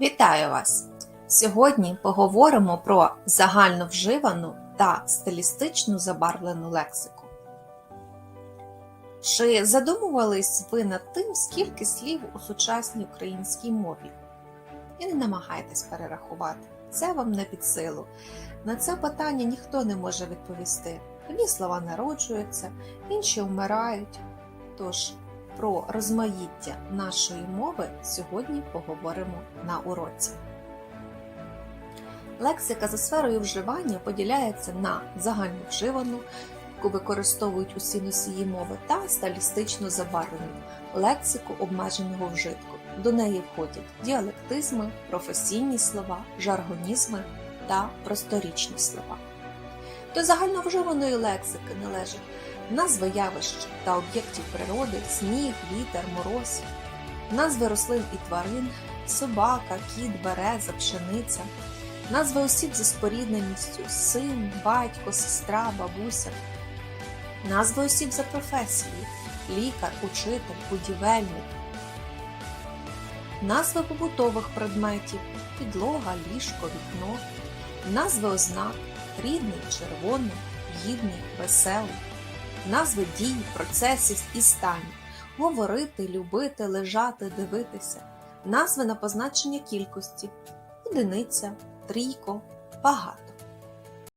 Вітаю вас! Сьогодні поговоримо про загальновживану та стилістично забарвлену лексику. Чи задумувались ви над тим, скільки слів у сучасній українській мові? І не намагайтесь перерахувати, це вам не під силу. На це питання ніхто не може відповісти. Одні слова народжуються, інші вмирають. Тож про розмаїття нашої мови сьогодні поговоримо на уроці. Лексика за сферою вживання поділяється на загальновживану, яку використовують усі носії мови, та стилістично забарвлену лексику обмеженого вжитку. До неї входять діалектизми, професійні слова, жаргонізми та просторічні слова. До загальновживаної лексики належать назви явищ та об'єктів природи, сніг, вітер, мороз, назви рослин і тварин, собака, кіт, береза, пшениця, назви осіб за спорідненістю, син, батько, сестра, бабуся, назви осіб за професією, лікар, учитель, будівельник, назви побутових предметів, підлога, ліжко, вікно, назви ознак, рідний, червоний, гідний, веселий. Назви дій, процесів і станів, говорити, любити, лежати, дивитися, назви на позначення кількості, одиниця, трійко, багато.